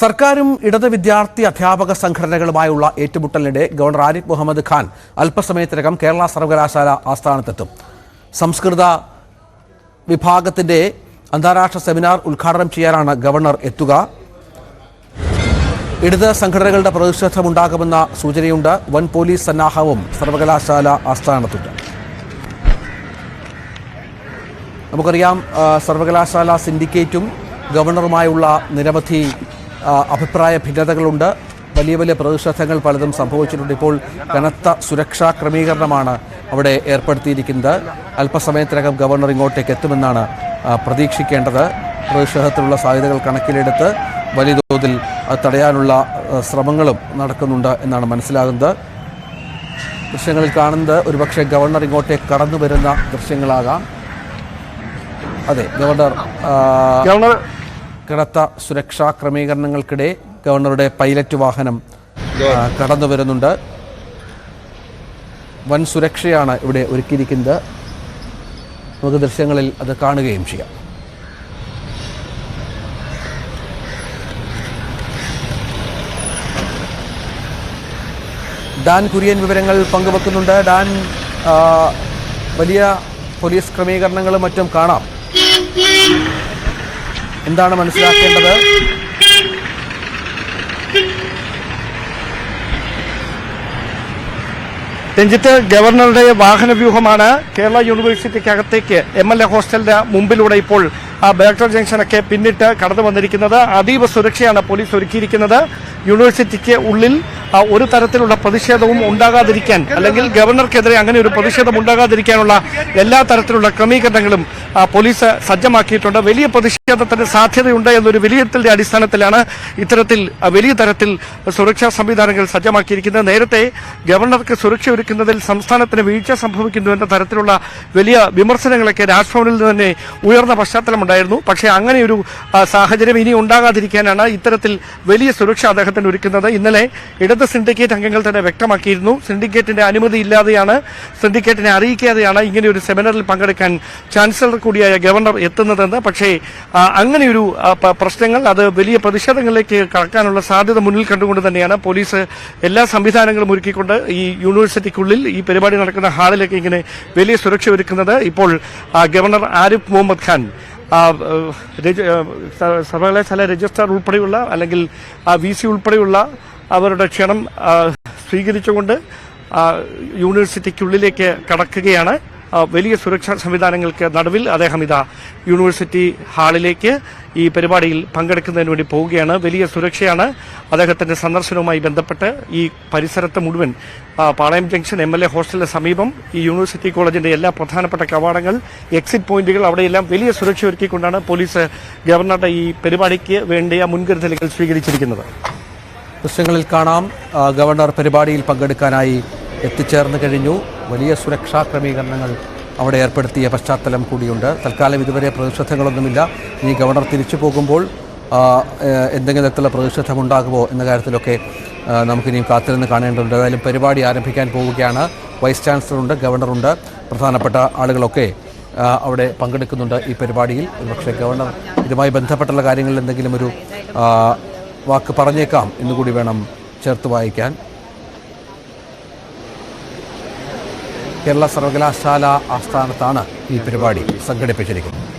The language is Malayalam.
സർക്കാരും ഇടത് വിദ്യാർത്ഥി അധ്യാപക സംഘടനകളുമായുള്ള ഏറ്റുമുട്ടലിനിടെ ഗവർണർ ആരിഫ് മുഹമ്മദ് ഖാൻ അല്പസമയത്തിനകം കേരള സർവകലാശാല ആസ്ഥാനത്തെത്തും. സംസ്കൃത വിഭാഗത്തിന്റെ അന്താരാഷ്ട്ര സെമിനാർ ഉദ്ഘാടനം ചെയ്യാനാണ് ഗവർണർ എത്തുക. ഇടത് സംഘടനകളുടെ പ്രതിഷേധമുണ്ടാകുമെന്ന സൂചനയുണ്ട്. വൻ പോലീസ് സന്നാഹവും സർവകലാശാല ആസ്ഥാനത്തുണ്ട്. നമുക്കറിയാം സർവകലാശാല സിൻഡിക്കേറ്റും ഗവർണറുമായുള്ള നിരവധി അഭിപ്രായ ഭിന്നതകളുണ്ട്. വലിയ വലിയ പ്രതിഷേധങ്ങൾ പലതും സംഭവിച്ചിട്ടുണ്ട്. ഇപ്പോൾ കനത്ത സുരക്ഷാ ക്രമീകരണമാണ് അവിടെ ഏർപ്പെടുത്തിയിരിക്കുന്നത്. അല്പസമയത്തിനകം ഗവർണർ ഇങ്ങോട്ടേക്ക് എത്തുമെന്നാണ് പ്രതീക്ഷിക്കേണ്ടത്. പ്രതിഷേധത്തിലുള്ള സാധ്യതകൾ കണക്കിലെടുത്ത് വലിയ തോതിൽ തടയാനുള്ള ശ്രമങ്ങളും നടക്കുന്നുണ്ട് എന്നാണ് മനസ്സിലാകുന്നത്. ദൃശ്യങ്ങളിൽ കാണുന്നത് ഒരുപക്ഷെ ഗവർണർ ഇങ്ങോട്ടേക്ക് കടന്നു വരുന്ന ദൃശ്യങ്ങളാകാം. അതെ ഗവർണർ ഗവർണർ കനത്ത സുരക്ഷാ ക്രമീകരണങ്ങൾക്കിടെ ഗവർണറുടെ പൈലറ്റ് വാഹനം കടന്നു വരുന്നുണ്ട്. വൻ സുരക്ഷയാണ് ഇവിടെ ഒരുക്കിയിരിക്കുന്നത്. നമുക്ക് ദൃശ്യങ്ങളിൽ അത് കാണുകയും ചെയ്യാം. ഡാൻ കുര്യൻ വിവരങ്ങൾ പങ്കുവെക്കുന്നുണ്ട്. ഡാൻ വലിയ പോലീസ് ക്രമീകരണങ്ങളും മറ്റും കാണാം. എന്താണ് മനസ്സിലാക്കേണ്ടത്? രഞ്ജിത്ത് ഗവർണറുടെ വാഹനവ്യൂഹമാണ് കേരള യൂണിവേഴ്സിറ്റിക്കകത്തേക്ക് എം എൽ എ ഹോസ്റ്റലിന്റെ മുമ്പിലൂടെ ഇപ്പോൾ ആ ബാക്ടർ ജംഗ്ഷനൊക്കെ പിന്നിട്ട് കടന്നു വന്നിരിക്കുന്നത്. അതീവ സുരക്ഷയാണ് പോലീസ് ഒരുക്കിയിരിക്കുന്നത്. യൂണിവേഴ്സിറ്റിക്ക് ഉള്ളിൽ ഒരു തരത്തിലുള്ള പ്രതിഷേധവും ഉണ്ടാകാതിരിക്കാൻ അല്ലെങ്കിൽ ഗവർണർക്കെതിരെ അങ്ങനെ ഒരു പ്രതിഷേധം ഉണ്ടാകാതിരിക്കാനുള്ള എല്ലാ തരത്തിലുള്ള ക്രമീകരണങ്ങളും പോലീസ് സജ്ജമാക്കിയിട്ടുണ്ട്. വലിയ പ്രതിഷേധത്തിന് സാധ്യതയുണ്ട് എന്നൊരു വിലയിരുത്തലിന്റെ അടിസ്ഥാനത്തിലാണ് ഇത്തരത്തിൽ വലിയ തരത്തിൽ സുരക്ഷാ സംവിധാനങ്ങൾ സജ്ജമാക്കിയിരിക്കുന്നത്. നേരത്തെ ഗവർണർക്ക് സുരക്ഷ ഒരുക്കുന്നതിൽ സംസ്ഥാനത്തിന് വീഴ്ച സംഭവിക്കുന്നു എന്ന തരത്തിലുള്ള വലിയ വിമർശനങ്ങളൊക്കെ രാജ്ഭവനിൽ നിന്ന് തന്നെ ഉയർന്ന പശ്ചാത്തലമുണ്ടായിരുന്നു. പക്ഷേ അങ്ങനെയൊരു സാഹചര്യം ഇനി ഉണ്ടാകാതിരിക്കാനാണ് ഇത്തരത്തിൽ വലിയ സുരക്ഷ അദ്ദേഹത്തിന് ഒരുക്കുന്നത്. ഇന്നലെ ഇടത് സിൻഡിക്കേറ്റ് അംഗങ്ങൾ തന്നെ വ്യക്തമാക്കിയിരുന്നു. സിൻഡിക്കേറ്റിന്റെ അനുമതി ഇല്ലാതെയാണ് സിൻഡിക്കേറ്റിനെ അറിയിക്കാതെയാണ് ഇങ്ങനെ ഒരു സെമിനാറിൽ പങ്കെടുക്കാൻ ചാൻസലർ കൂടിയായ ഗവർണർ എത്തുന്നതെന്ന്. പക്ഷേ അങ്ങനെയൊരു പ്രശ്നങ്ങൾ അത് വലിയ പ്രതിഷേധങ്ങളിലേക്ക് കടക്കാനുള്ള സാധ്യത മുന്നിൽ കണ്ടുകൊണ്ട് തന്നെയാണ് പോലീസ് എല്ലാ സംവിധാനങ്ങളും ഒരുക്കിക്കൊണ്ട് ഈ യൂണിവേഴ്സിറ്റിക്കുള്ളിൽ ഈ പരിപാടി നടക്കുന്ന ഹാളിലേക്ക് ഇങ്ങനെ വലിയ സുരക്ഷ ഒരുക്കുന്നത്. ഇപ്പോൾ ഗവർണർ ആരിഫ് മുഹമ്മദ് ഖാൻ സർവകലാശാല രജിസ്ട്രാർ ഉൾപ്പെടെയുള്ള അല്ലെങ്കിൽ വി സി ഉൾപ്പെടെയുള്ള അവരുടെ ക്ഷണം സ്വീകരിച്ചുകൊണ്ട് യൂണിവേഴ്സിറ്റിക്കുള്ളിലേക്ക് കടക്കുകയാണ്. വലിയ സുരക്ഷാ സംവിധാനങ്ങൾക്ക് നടുവിൽ അദ്ദേഹം ഇതാ യൂണിവേഴ്സിറ്റി ഹാളിലേക്ക് ഈ പരിപാടിയിൽ പങ്കെടുക്കുന്നതിന് വേണ്ടി പോവുകയാണ്. വലിയ സുരക്ഷയാണ് അദ്ദേഹത്തിന്റെ സന്ദർശനവുമായി ബന്ധപ്പെട്ട് ഈ പരിസരത്ത് മുഴുവൻ. Palayam junction M L A ഹോസ്റ്റലിന് സമീപം ഈ യൂണിവേഴ്സിറ്റി കോളേജിന്റെ എല്ലാ പ്രധാനപ്പെട്ട കവാടങ്ങൾ എക്സിറ്റ് പോയിന്റുകൾ അവിടെയെല്ലാം വലിയ സുരക്ഷ ഒരുക്കിക്കൊണ്ടാണ് പോലീസ് ഗവർണറുടെ ഈ പരിപാടിക്ക് വേണ്ടിയ മുൻകരുതലുകൾ സ്വീകരിച്ചിരിക്കുന്നത്. ദൃശ്യങ്ങളിൽ കാണാം. ഗവർണർ പരിപാടിയിൽ പങ്കെടുക്കാനായി എത്തിച്ചേർന്ന് കഴിഞ്ഞു. വലിയ സുരക്ഷാ ക്രമീകരണങ്ങൾ അവിടെ ഏർപ്പെടുത്തിയ പശ്ചാത്തലം കൂടിയുണ്ട്. തൽക്കാലം ഇതുവരെ പ്രതിഷേധങ്ങളൊന്നുമില്ല. ഇനി ഗവർണർ തിരിച്ചു പോകുമ്പോൾ എന്തെങ്കിലും തരത്തിലുള്ള പ്രതിഷേധമുണ്ടാകുമോ എന്ന കാര്യത്തിലൊക്കെ നമുക്കിനിയും കാത്തിരുന്ന് കാണേണ്ടതുണ്ട്. ഏതായാലും പരിപാടി ആരംഭിക്കാൻ പോവുകയാണ്. വൈസ് ചാൻസലറുണ്ട് ഗവർണറുണ്ട്. പ്രധാനപ്പെട്ട ആളുകളൊക്കെ അവിടെ പങ്കെടുക്കുന്നുണ്ട് ഈ പരിപാടിയിൽ. ഒരുപക്ഷെ ഗവർണർ ഇതുമായി ബന്ധപ്പെട്ടുള്ള കാര്യങ്ങളിൽ എന്തെങ്കിലും ഒരു വാക്ക് പറഞ്ഞേക്കാം. എന്നുകൂടി വേണം ചേർത്ത് വായിക്കാൻ. കേരള സർവകലാശാല ആസ്ഥാനത്താണ് ഈ പരിപാടി സംഘടിപ്പിച്ചിരിക്കുന്നത്.